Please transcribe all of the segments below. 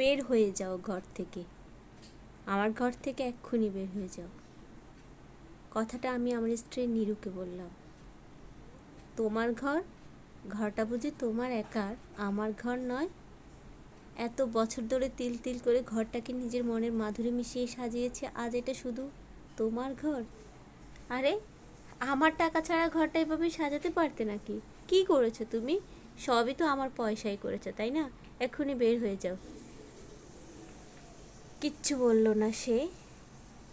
বের হয়ে যাও ঘর থেকে। আমার ঘর থেকে এক্ষুনি বের হয়ে যাও। কথাটা আমি আমার স্ত্রী নিরুকে বললাম। তোমার ঘর? ঘরটা বুঝি তোমার একার, আমার ঘর নয়? এত বছর ধরে তিল তিল করে ঘরটাকে নিজের মনের মাধুরী মিশিয়ে সাজিয়েছে, আজ এটা শুধু তোমার ঘর? আরে, আমার টাকা ছাড়া ঘরটা এভাবে সাজাতে পারতে নাকি? কি করেছ তুমি? সবই তো আমার পয়সায় করেছ, তাই না? এক্ষুনি বের হয়ে যাও। কিচ্ছু বলল না সে।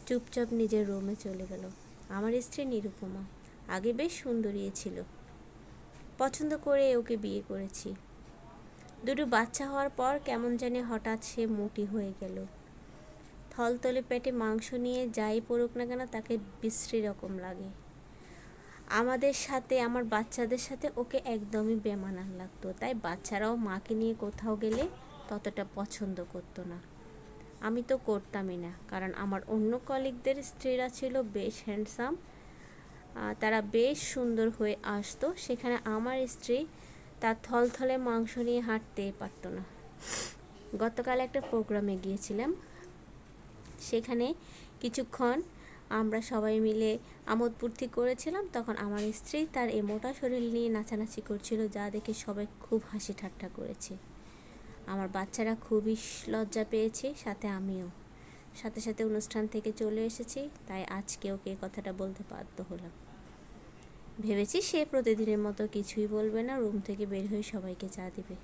চুপচাপ নিজের রুমে চলে গেল। আমার স্ত্রী নিরুপমা, আগে বেশ সুন্দরী ছিল। পছন্দ করে ওকে বিয়ে করেছি। দুটো বাচ্চা হওয়ার পর কেমন জানি হঠাৎ সে মোটি হয়ে গেল। থলতলে পেটে মাংস নিয়ে যাই পড়ুক না কেন তাকে বিশ্রী রকম লাগে। আমাদের সাথে, আমার বাচ্চাদের সাথে ওকে একদমই বেমানান লাগতো। তাই বাচ্চারাও মাকে নিয়ে কোথাও গেলে ততটা পছন্দ করতো না। আমি তো করতামই না। কারণ আমার অন্য কলিগদের স্ত্রীরা ছিল বেশ হ্যান্ডসাম তারা বেশ সুন্দর হয়ে আসতো। সেখানে আমার স্ত্রী তার থলথলে মাংস নিয়ে হাঁটতেই পারতো না। গতকাল একটা প্রোগ্রামে গিয়েছিলাম। সেখানে কিছুক্ষণ আমরা সবাই মিলে আমোদ ফুর্তি করেছিলাম। তখন আমার স্ত্রী তার এ মোটা শরীর নিয়ে নাচানাচি করছিল, যা দেখে সবাই খুব হাসি ঠাট্টা করেছে। আমার বাচ্চারা খুবই লজ্জা পেয়েছে, সাথে আমিও। সাথে সাথে অনুষ্ঠান থেকে চলে এসেছি, তাই আজকে ওকে কথাটা বলতে বাধ্য হলাম। ভেবেছি সে প্রতিদিনের মতো কিছুই বলবে না, রুম থেকে বের হয়ে সবাইকে চা দিবে।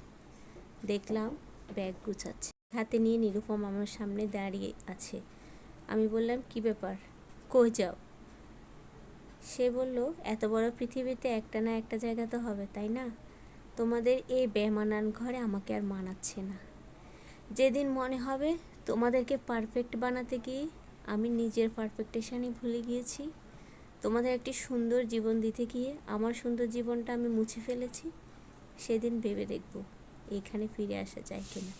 দেখলাম ব্যাগ গুছাচ্ছে। হাতে নিয়ে নিরুপম আমার সামনে দাঁড়িয়ে আছে। আমি বললাম, কি ব্যাপার? কই যাও? সে বলল, এত বড় পৃথিবীতে একটা না একটা জায়গা তো হবে, তাই না? তোমাদের এই বেমানান ঘরে আমাকে আর মানাচ্ছে না। যেদিন মনে হবে তোমাদেরকে পারফেক্ট বানাতে গিয়ে আমি নিজের পারফেক্টেশনই ভুলে গিয়েছি। তোমাদের একটি সুন্দর জীবন দিতে গিয়ে আমার সুন্দর জীবনটা আমি মুছে ফেলেছি। সেদিন ভেবে দেখব এখানে ফিরে আসা যায় কিনা।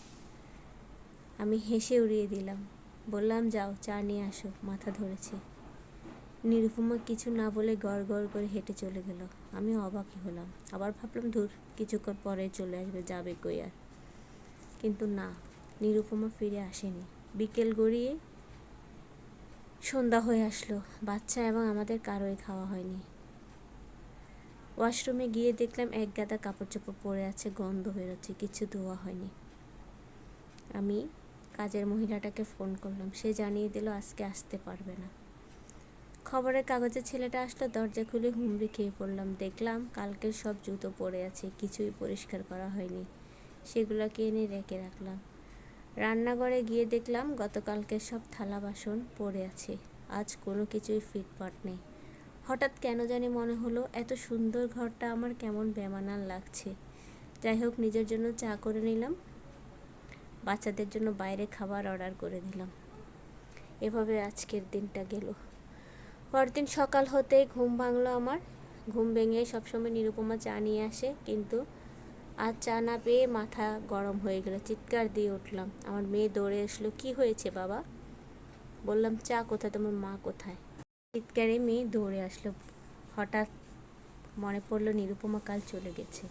আমি হেসে উড়িয়ে দিলাম। বললাম, যাও, চা নিয়ে আসো। মাথা ধরেছে। নিরুপমা কিছু না বলে গড় গড় করে হেঁটে চলে গেল। আমি অবাকই হলাম। আবার ভাবলাম, ধুর, কিছুক্ষণ পরে চলে আসবে, যাবে কই আর? কিন্তু না, নিরুপমা ফিরে আসেনি। বিকেল গড়িয়ে সন্ধ্যা হয়ে আসলো। বাচ্চা এবং আমাদের কারোই খাওয়া হয়নি। ওয়াশরুমে গিয়ে দেখলাম এক গাদা কাপড় চোপড় পরে আছে, গন্ধ বেরোচ্ছে, কিছু ধোয়া হয়নি। আমি কাজের মহিলাটাকে ফোন করলাম। সে জানিয়ে দিল, আজকে আসতে পারবে না। খবরের কাগজে ছেলেটা আসলো, দরজা খুলে হুমড়ি খেয়ে পড়লাম। দেখলাম কালকের সব জুতো পড়ে আছে, কিছুই পরিষ্কার করা হয়নি। সেগুলোকে এনে রেখে রাখলাম। রান্নাঘরে গিয়ে দেখলাম গতকালকের সব থালা বাসন পড়ে আছে। আজ কোনো কিছুই ফিটপাট নেই। হঠাৎ কেন জানি মনে হলো, এত সুন্দর ঘরটা আমার কেমন বেমানান লাগছে। যাই হোক, নিজের জন্য চা করে নিলাম। বাচ্চাদের জন্য বাইরে খাবার অর্ডার করে দিলাম। এভাবে আজকের দিনটা গেল। পরদিন সকাল হতেই ঘুম ভাঙলো আমার। ঘুম ভেঙে সবসময় নিরুপমা চা নিয়ে আসে, কিন্তু আর চা না পেয়ে মাথা গরম হয়ে গেল। চিৎকার দিয়ে উঠলাম। আমার মেয়ে দৌড়ে আসলো কি হয়েছে বাবা? বললাম, চা কোথায়? তোমার মা কোথায়? চিৎকারে মেয়ে দৌড়ে আসলো। হঠাৎ মনে পড়ল নিরুপমা কাল চলে গেছে।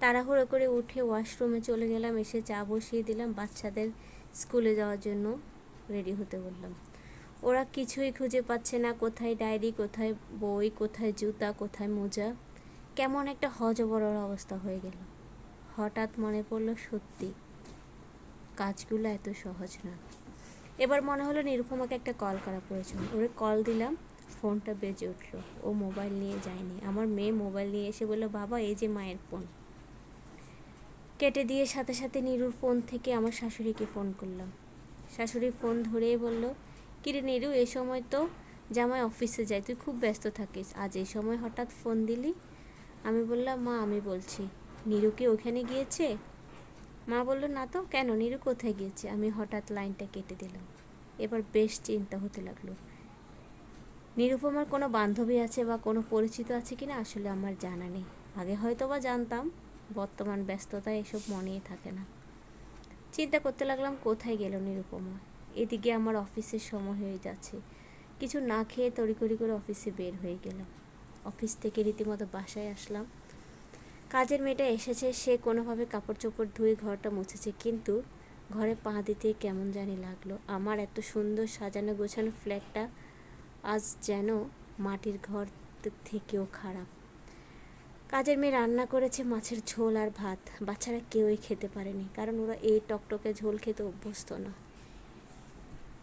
তাড়াহুড়ো করে উঠে ওয়াশরুমে চলে গেলাম, এসে চা বসিয়ে দিলাম। বাচ্চাদের স্কুলে যাওয়ার জন্য রেডি হতে বললাম। ওরা কিছুই খুঁজে পাচ্ছে না, কোথায় ডায়েরি, কোথায় বই, কোথায় জুতা, কোথায় মোজা। কেমন একটা হজবরর অবস্থা হয়ে গেল। হঠাৎ মনে পড়ল, সত্যি, কাজগুলো এত সহজ না। এবার মনে হলো নিরুপমাকে একটা কল করা প্রয়োজন। ওরে কল দিলাম ফোনটা বেজে উঠল। ও মোবাইল নিয়ে যায়নি। আমার মেয়ে মোবাইল নিয়ে এসে বলল, বাবা, এই যে মায়ের ফোন কেটে দিয়ে সাথে সাথে নিরুর ফোন থেকে আমার শাশুড়িকে ফোন করলাম। শাশুড়ি ফোন ধরেই বলল কিরে নিরু, এই সময় তো জামাই অফিসে যায়, তুই খুব ব্যস্ত থাকিস। আজ এই সময় হঠাৎ ফোন দিলি? আমি বললাম, মা, আমি বলছি, নিরু কি ওখানে গিয়েছে? মা বলল, না তো, কেন? নিরু কোথায় গিয়েছে? আমি হঠাৎ লাইনটা কেটে দিলাম। এবার বেশ চিন্তা হতে লাগল। নিরুপমার কোনো বান্ধবী আছে বা কোনো পরিচিত আছে কিনা আসলে আমার জানা নেই। আগে হয়তো বা জানতাম, বর্তমান ব্যস্ততায় এসব মনেই থাকে না। চিন্তা করতে লাগলাম, কোথায় গেল নিরুপমা? এদিকে আমার অফিসের সময় হয়ে যাচ্ছে। কিছু না খেয়ে তড়িকড়ি করে অফিসে বের হয়ে গেলাম। অফিস থেকে রীতিমতো বাসায় আসলাম। কাজের মেয়েটা এসেছে, সে কোনোভাবে কাপড় চোপড় ধুয়ে ঘরটা মুছেছে, কিন্তু ঘরে পা দিতে কেমন জানি লাগল। আমার এত সুন্দর সাজানো গোছানো ফ্ল্যাটটা আজ যেন মাটির ঘর থেকেও খারাপ। কাজের মেয়ে রান্না করেছে মাছের ঝোল আর ভাত। বাচ্চারা কেউই খেতে পারেনি, কারণ ওরা এই টকটকে ঝোল খেতে অভ্যস্ত না।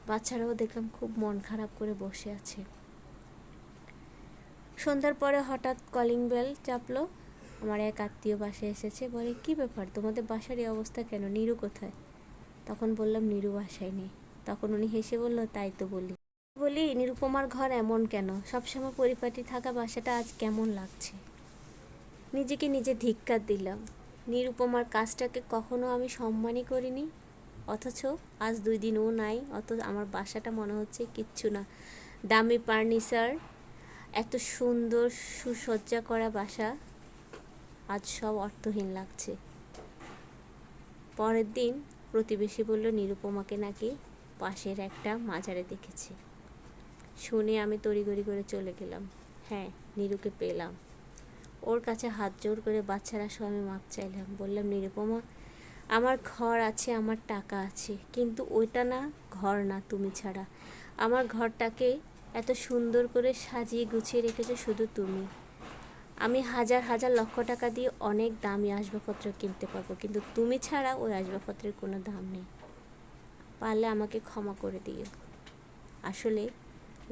বাচ্চারাও দেখলাম খুব মন খারাপ করে বসে আছে। সন্ধ্যার পরে হঠাৎ কলিং বেল চাপলো। আমার এক আত্মীয় বাসায় এসেছে, বলে, কি ব্যাপার? তোমাদের বাসার এই অবস্থা কেন? নিরু কোথায়? তখন বললাম, নিরু বাসায় নেই। তখন উনি হেসে বলল, তাই তো বলি। বলি, নিরুপমার ঘর এমন কেন? সবসময় পরিপাটি থাকা বাসাটা আজ কেমন লাগছে? নিজেকে নিজে ধিক্কার দিলাম। নিরুপমার কাজটাকে কখনো আমি সম্মানই করিনি। অথচ আজ দুই দিন ও নাই অত আমার বাসাটা মনে হচ্ছে কিচ্ছু না। দামি ফার্নিচার, এত সুন্দর সুসজ্জা করা বাসা, আজ সব অর্থহীন লাগছে। পরের দিন প্রতিবেশী বলল, নিরুপমাকে নাকি পাশের একটা মাজারে দেখেছে। শুনে আমি তড়িগড়ি করে চলে গেলাম। হ্যাঁ নিরুকে পেলাম। ওর কাছে হাত জোর করে বাচ্চারা সব আমি মাপ চাইলাম। বললাম, নিরুপমা আমার ঘর আছে, আমার টাকা আছে, কিন্তু ওইটা না ঘর না তুমি ছাড়া। আমার ঘরটাকে এত সুন্দর করে সাজিয়ে গুছিয়ে রেখেছো শুধু তুমি। আমি হাজার হাজার লক্ষ টাকা দিয়ে অনেক দামি আসবাবপত্র কিনতে পারব, কিন্তু তুমি ছাড়া ওই আসবাবপত্রের কোনো দাম নেই। পারলে আমাকে ক্ষমা করে দিও। আসলে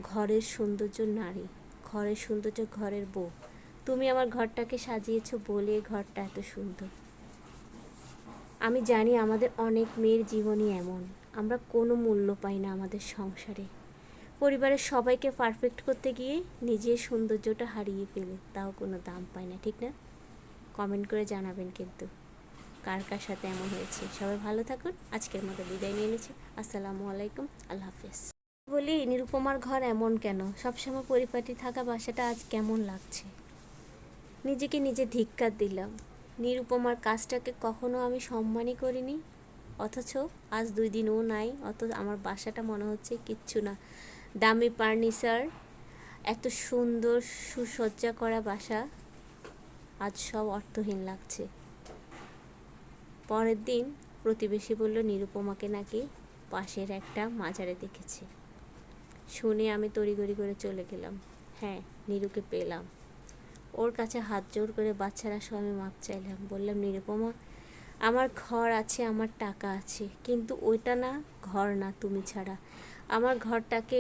ঘরের সৌন্দর্য নারী, ঘরের সৌন্দর্য ঘরের বউ। তুমি আমার ঘরটাকে সাজিয়েছো বলে ঘরটা এত সুন্দর। আমি জানি আমাদের অনেক মেয়ের জীবনই এমন। আমরা কোনো মূল্য পাই না আমাদের সংসারে। পরিবারের সবাইকে পারফেক্ট করতে গিয়ে নিজের সৌন্দর্যটা হারিয়ে ফেলে, তাও কোনো দাম পায় না, ঠিক না? কমেন্ট করে জানাবেন কিন্তু, কার কার সাথে এমন হয়েছে? সবাই ভালো থাকুন, আজকের মতো বিদায় নিয়ে নিচ্ছি। আসসালামু আলাইকুম, আল্লাহ হাফেজ। বলি, নিরুপমার ঘর এমন কেন? সবসময় পরিপাটি থাকা বাসাটা আজ কেমন লাগছে? নিজেকে নিজে ধিক্কার দিলাম। নিরুপমার কাজটাকে কখনো আমি সম্মানই করিনি, অথচ আজ দুই দিন ও নাই অত আমার বাসাটা মনে হচ্ছে কিচ্ছু না। দামি ফার্নিচার, এত সুন্দর সুসজ্জা করা বাসা, আজ সব অর্থহীন লাগছে। পরের দিন প্রতিবেশী বলল, নিরুপমাকে নাকি পাশের একটা মাজারে দেখেছে। শুনে আমি তড়িগড়ি করে চলে গেলাম। হ্যাঁ নিরুকে পেলাম। ওর কাছে হাত জোর করে, বাচ্চারা সব আমি মাপ চাইলাম। বললাম, নিরুপমা, আমার ঘর আছে, আমার টাকা আছে, কিন্তু ওইটা না, ঘর না তুমি ছাড়া। আমার ঘরটাকে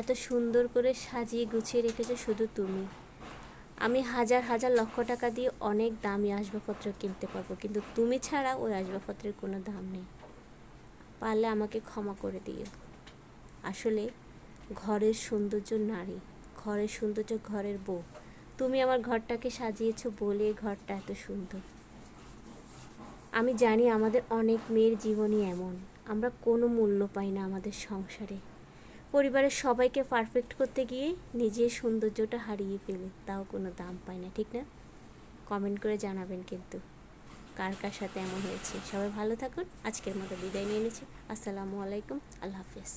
এত সুন্দর করে সাজিয়ে গুছিয়ে রেখেছো শুধু তুমি। আমি হাজার হাজার লক্ষ টাকা দিয়ে অনেক দামি আসবাবপত্র কিনতে পারব, কিন্তু তুমি ছাড়া ওই আসবাবপত্রের কোনো দাম নেই। পারলে আমাকে ক্ষমা করে দিও। আসলে ঘরের সৌন্দর্য নারী, ঘরের সৌন্দর্য ঘরের বউ। তুমি আমার ঘরটাকে সাজিয়েছ বলে ঘরটা এত সুন্দর। আমি জানি আমাদের অনেক মেয়ের জীবনই এমন। আমরা কোনো মূল্য পাই না আমাদের সংসারে। পরিবারের সবাইকে পারফেক্ট করতে গিয়ে নিজের সৌন্দর্যটা হারিয়ে ফেলে, তাও কোনো দাম পায় না, ঠিক না? কমেন্ট করে জানাবেন কিন্তু কার কার সাথে এমন হয়েছে। সবাই ভালো থাকুন, আজকের মতো বিদায় নিয়ে নিচ্ছি। আসসালামু আলাইকুম, আল্লাহ হাফেজ।